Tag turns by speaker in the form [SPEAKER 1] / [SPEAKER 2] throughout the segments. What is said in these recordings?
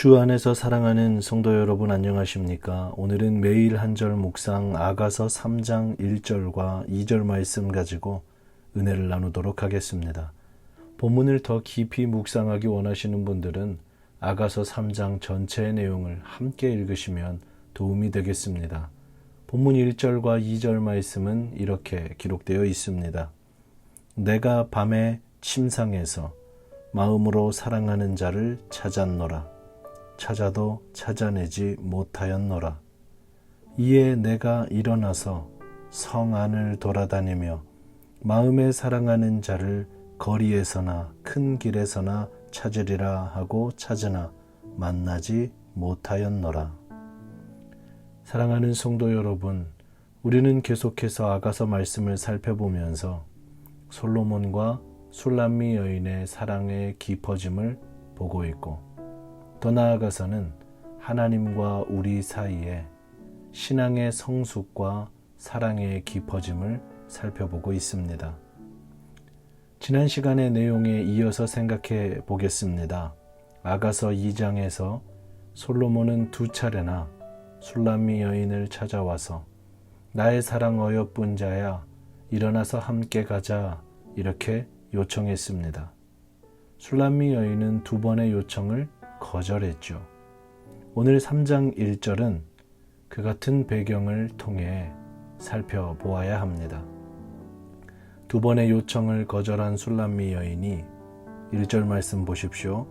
[SPEAKER 1] 주 안에서 사랑하는 성도 여러분 안녕하십니까? 오늘은 매일 한 절 묵상 아가서 3장 1절과 2절 말씀 가지고 은혜를 나누도록 하겠습니다. 본문을 더 깊이 묵상하기 원하시는 분들은 아가서 3장 전체의 내용을 함께 읽으시면 도움이 되겠습니다. 본문 1절과 2절 말씀은 이렇게 기록되어 있습니다. 내가 밤에 침상에서 마음으로 사랑하는 자를 찾았노라. 찾아도 찾아내지 못하였노라. 이에 내가 일어나서 성 안을 돌아다니며 마음에 사랑하는 자를 거리에서나 큰 길에서나 찾으리라 하고 찾으나 만나지 못하였노라. 사랑하는 성도 여러분, 우리는 계속해서 아가서 말씀을 살펴보면서 솔로몬과 술람미 여인의 사랑의 깊어짐을 보고 있고 더 나아가서는 하나님과 우리 사이에 신앙의 성숙과 사랑의 깊어짐을 살펴보고 있습니다. 지난 시간의 내용에 이어서 생각해 보겠습니다. 아가서 2장에서 솔로몬은 두 차례나 술람미 여인을 찾아와서 나의 사랑 어여쁜 자야 일어나서 함께 가자 이렇게 요청했습니다. 술람미 여인은 두 번의 요청을 거절했죠. 오늘 3장 1절은 그 같은 배경을 통해 살펴보아야 합니다. 두 번의 요청을 거절한 술람미 여인이 1절 말씀 보십시오.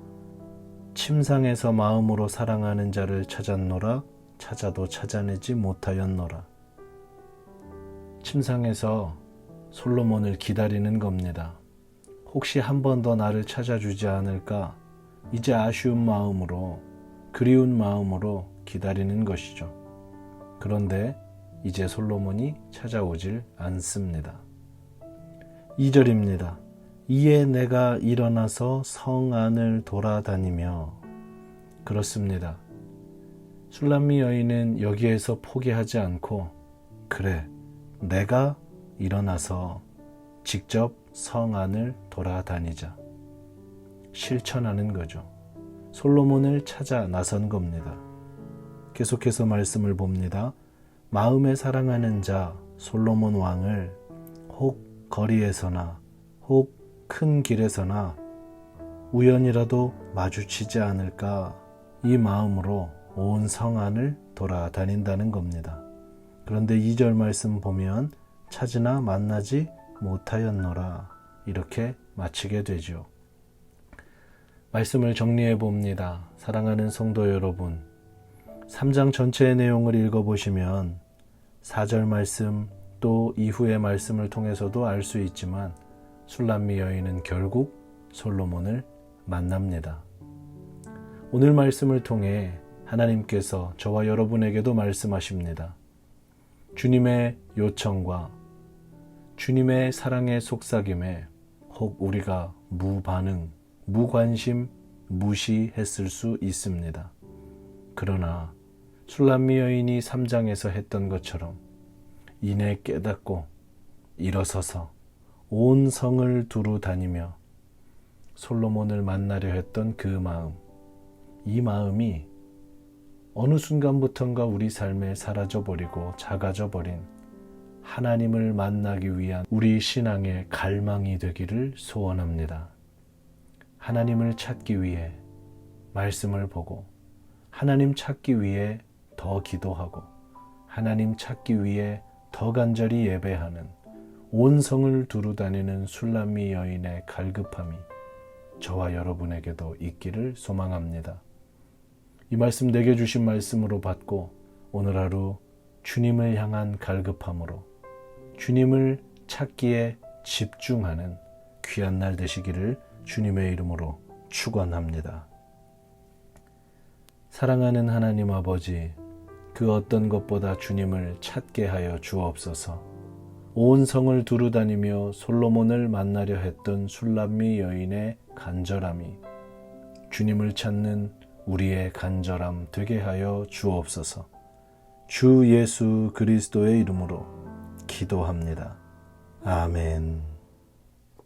[SPEAKER 1] 침상에서 마음으로 사랑하는 자를 찾았노라 찾아도 찾아내지 못하였노라. 침상에서 솔로몬을 기다리는 겁니다. 혹시 한 번 더 나를 찾아주지 않을까? 이제 아쉬운 마음으로, 그리운 마음으로 기다리는 것이죠. 그런데 이제 솔로몬이 찾아오질 않습니다. 2절입니다. 이에 내가 일어나서 성 안을 돌아다니며 그렇습니다. 술람미 여인은 여기에서 포기하지 않고 그래 내가 일어나서 직접 성 안을 돌아다니자 실천하는 거죠. 솔로몬을 찾아 나선 겁니다. 계속해서 말씀을 봅니다. 마음에 사랑하는 자 솔로몬 왕을 혹 거리에서나 혹 큰 길에서나 우연이라도 마주치지 않을까 이 마음으로 온 성안을 돌아다닌다는 겁니다. 그런데 2절 말씀 보면 찾으나 만나지 못하였노라 이렇게 마치게 되죠. 말씀을 정리해 봅니다. 사랑하는 성도 여러분, 3장 전체의 내용을 읽어보시면 4절 말씀 또 이후의 말씀을 통해서도 알 수 있지만 술람미 여인은 결국 솔로몬을 만납니다. 오늘 말씀을 통해 하나님께서 저와 여러분에게도 말씀하십니다. 주님의 요청과 주님의 사랑의 속삭임에 혹 우리가 무반응, 무관심, 무시했을 수 있습니다. 그러나 술람미 여인이 3장에서 했던 것처럼 이내 깨닫고 일어서서 온 성을 두루 다니며 솔로몬을 만나려 했던 그 마음, 이 마음이 어느 순간부턴가 우리 삶에 사라져 버리고 작아져 버린 하나님을 만나기 위한 우리 신앙의 갈망이 되기를 소원합니다. 하나님을 찾기 위해 말씀을 보고 하나님 찾기 위해 더 기도하고 하나님 찾기 위해 더 간절히 예배하는 온 성을 두루 다니는 술람미 여인의 갈급함이 저와 여러분에게도 있기를 소망합니다. 이 말씀 내게 주신 말씀으로 받고 오늘 하루 주님을 향한 갈급함으로 주님을 찾기에 집중하는 귀한 날 되시기를 주님의 이름으로 축원합니다. 사랑하는 하나님 아버지, 그 어떤 것보다 주님을 찾게 하여 주옵소서. 온 성을 두루 다니며 솔로몬을 만나려 했던 술람미 여인의 간절함이 주님을 찾는 우리의 간절함 되게 하여 주옵소서. 주 예수 그리스도의 이름으로 기도합니다. 아멘.